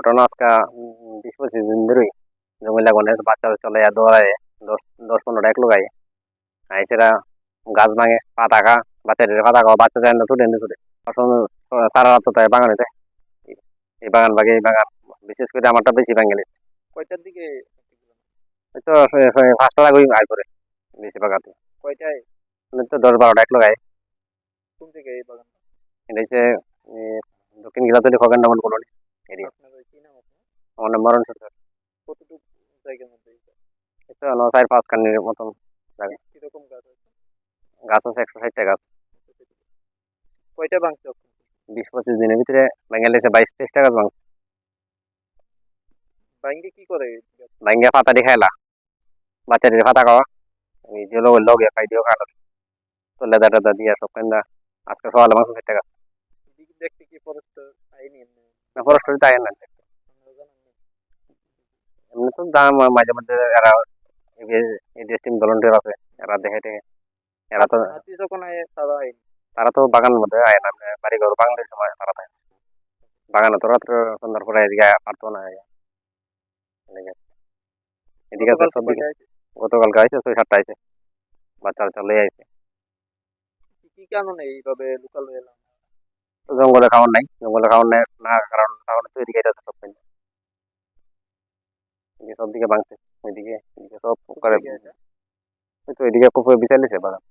ঘটনা আজকে বিশ পঁচিশ দিন ধরেই জঙ্গল লাগানো বাচ্চা চলে দৌড়ায় দশ দশ পনেরোটা এক লোক আয়। আইসেরা গাছ ভাঙে পাতা খা বাচ্চাদের পাতা খাওয়া বাচ্চা যায় না ছুটে এনে ছুটে। সারা রাত তাই বাগানে দেয় এই বাগান বাগে এই বাগান বিশেষ করে আমারটা বেশি বাঙালি। কয়টার দিকে? তো পাঁচটা লাগুই আয় করে বেশি বাগাতে কয়টায়? তো দশ বারোটা এক লোক আয়। কোন থেকে এই বাগান এটা হচ্ছে দক্ষিণ গিলাতলি খগেন ডবল কলোনি। মরণ সরকার কতটুকু জায়গার মধ্যে এটা? এটা হলো চার পাঁচ মতন কীরকম গাছ আছে? গাছ আছে একশো ষাটটা গাছ। কয়টা ভাঙছে বিশ পঁচিশ দিনের ভিতরে বাঙালি আছে বাইশ তেইশটা গাছ ভাঙছে। ভাঙে কি করে? ভাঙ্গা পাতা দিয়ে খাইলা বাচ্চাদের পাতা খাওয়া। এই যে লোক লগে খাই দিও খালো তো লেদা টেদা দিয়ে সব কেন্দা। আজকে সকালে মাংস ষাটটা গাছ। দেখতে কি ফরেস্ট আইনি না ফরেস্টরি তাই না আপনারা না? এমনি তো দাম মাঝে মধ্যে এরা এই টিম ভলেন্টিয়ার আছে এরা দেখে দেখে এরা তো তারা তো বাগানের মধ্যে আয় না বাড়ি ঘর বাগানের সময় তারা থাকে। বাগানে তো রাত্রে সন্ধ্যার পরে এদিকে পারতো না এদিকে। গতকালকে সব গতকালকে আইছে ছয় সাতটা আইছে। বাচ্চা চলে আইছে। কি- কারণে এইভাবে লোকাল এলাম? জঙ্গলে খাওয়ার নাই জঙ্গলে খাওয়ার নাই না কারণ কারণ তো এদিকে এটা সব এদিকে সব দিকে ভাঙছে এদিকে এদিকে সব করে তো এদিকে বিচার নিছে বাগান